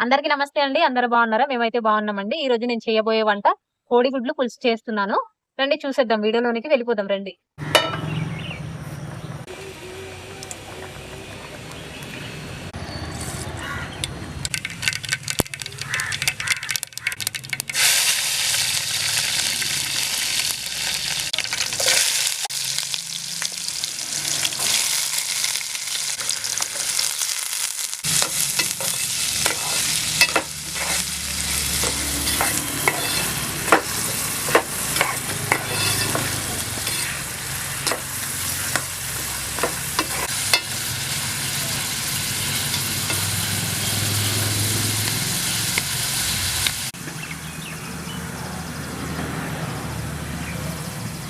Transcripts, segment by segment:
అందరికీ నమస్తే అండి. అందరు బాగున్నారా? మేమైతే బాగున్నామండి. ఈ రోజు నేను చేయబోయే వంట కోడిగుడ్లు పులుసు చేస్తున్నాను. రండి చూసేద్దాం. వీడియోలోనికి వెళ్ళిపోదాం. రండి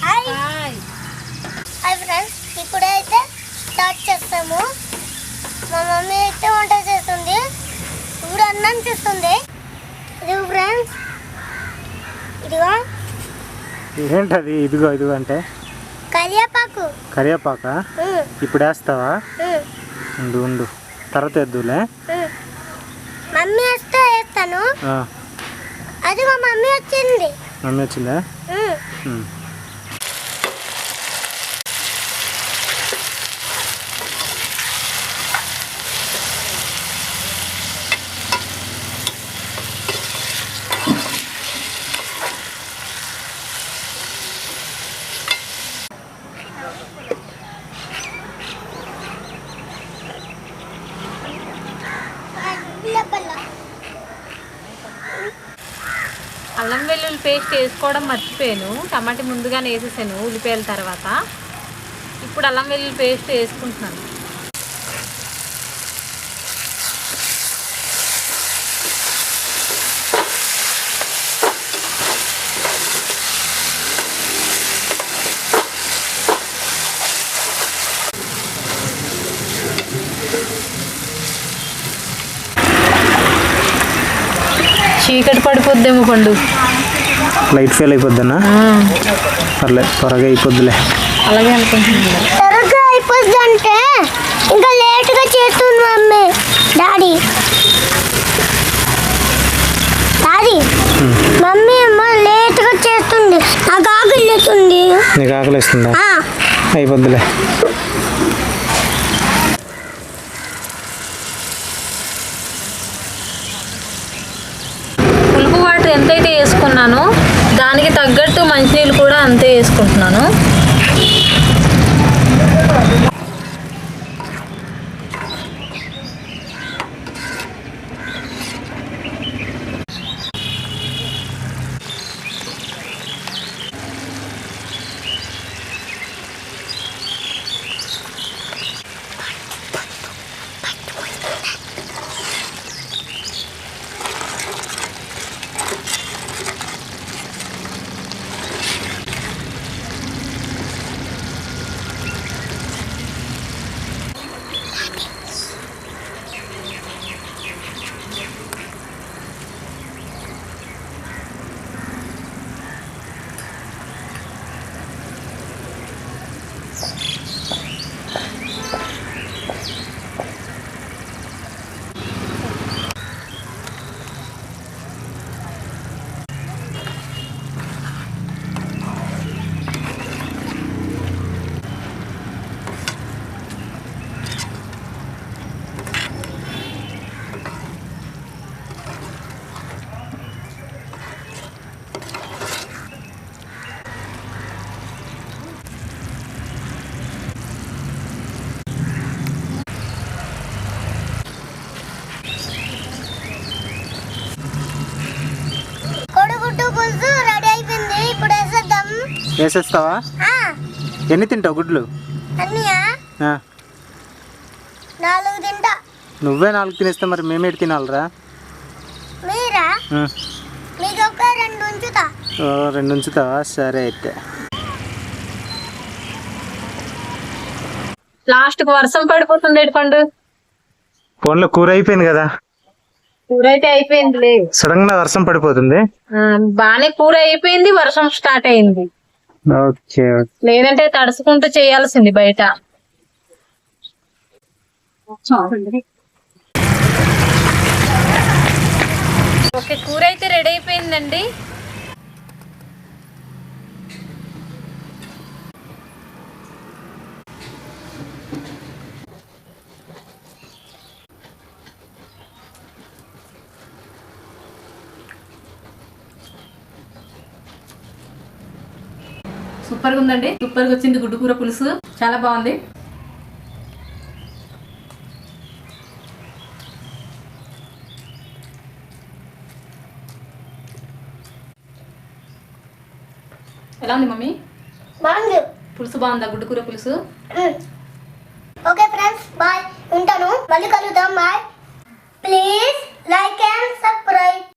హాయ్ హాయ్ ఫ్రెండ్స్ ఇప్పుడైతే స్టార్ట్ చేస్తాము మా మమ్మీ అయితే వంట చేస్తుంది ఇప్పుడు అన్నం చేస్తుంది ఇది ఫ్రెండ్స్ ఇదిగో. ఏంటది ఇదిగో ఇదిగో అంటే? కరివేపాకు. కరివేపాక? ఇప్పుడు వేస్తావా? ఉండు ఉండు. తర్వాత ఎద్దులే ఉమ్. మమ్మీ వస్తే వేస్తాను. అది మా మమ్మీ వచ్చింది. మమ్మీ వచ్చిందా? అల్లం వెల్లుల్లి పేస్ట్ వేసుకోవడం మర్చిపోయాను. టమాటా ముందుగానే వేసేసాను ఉల్లిపాయల తర్వాత. ఇప్పుడు అల్లం వెల్లుల్లి పేస్ట్ వేసుకుంటున్నాను. చీకటి పడిపోద్దేమో పండు. లైట్ ఫెయిల్ అయిపోద్దన్నా పర్లేదు త్వరగా అయిపోద్దులే. అలాగే అనుకుంటున్నాను. త్వరగా అయిపోద్ది అంటే ఇంకా లేట్గా చేస్తుంది మమ్మీ. డాడీ. డాడీ. మమ్మీ ఏమో లేట్గా చేస్తుంది. నాకు ఆకలి అవుతుంది నీకు ఆకలి వేస్తుందా? ఆ, అయిపోద్దులే. ఎంతైతే వేసుకున్నానో దానికి తగ్గట్టు మంచినీళ్ళు కూడా అంతే వేసుకుంటున్నాను కొడుగుడ్డు పులుసు రెడీ అయిపోయింది ఇప్పుడు వేసేద్దాం వేసేస్తావా? ఆ, ఎన్ని తింటావు గుడ్లు? అన్నయ్య. ఆ, నాలుగు తింటా. నువ్వే నాలుగు తినేస్తే మరి మేమేటి తినాలిరా? రెండు ఉంచుతా. ఓ, రెండు ఉంచుతావా? సరే అయితే. లాస్ట్కు వర్షం పడిపోతుంది ఏడు పండు? ఫోన్లో కూర అయిపోయింది కదా. కూర అయితే అయిపోయిందిలే. సడన్గా వర్షం పడిపోతుంది. ఆ, బానే కూర అయిపోయింది వర్షం స్టార్ట్ అయింది. లేదంటే తడుచుకుంటూ చేయాల్సింది బయట. ఓకే కూర అయితే రెడీ అయిపోయిందండి. సూపర్గా ఉందండి. సూపర్గా వచ్చింది గుడ్డు కూర పులుసు. చాలా బాగుంది. ఎలా ఉంది మమ్మీ? బాగుంది. పులుసు బాగుందా? గుడ్డు కూర పులుసు? Okay friends bye. ఉంటాను. మళ్ళీ కలుద్దాం bye. Please like and subscribe.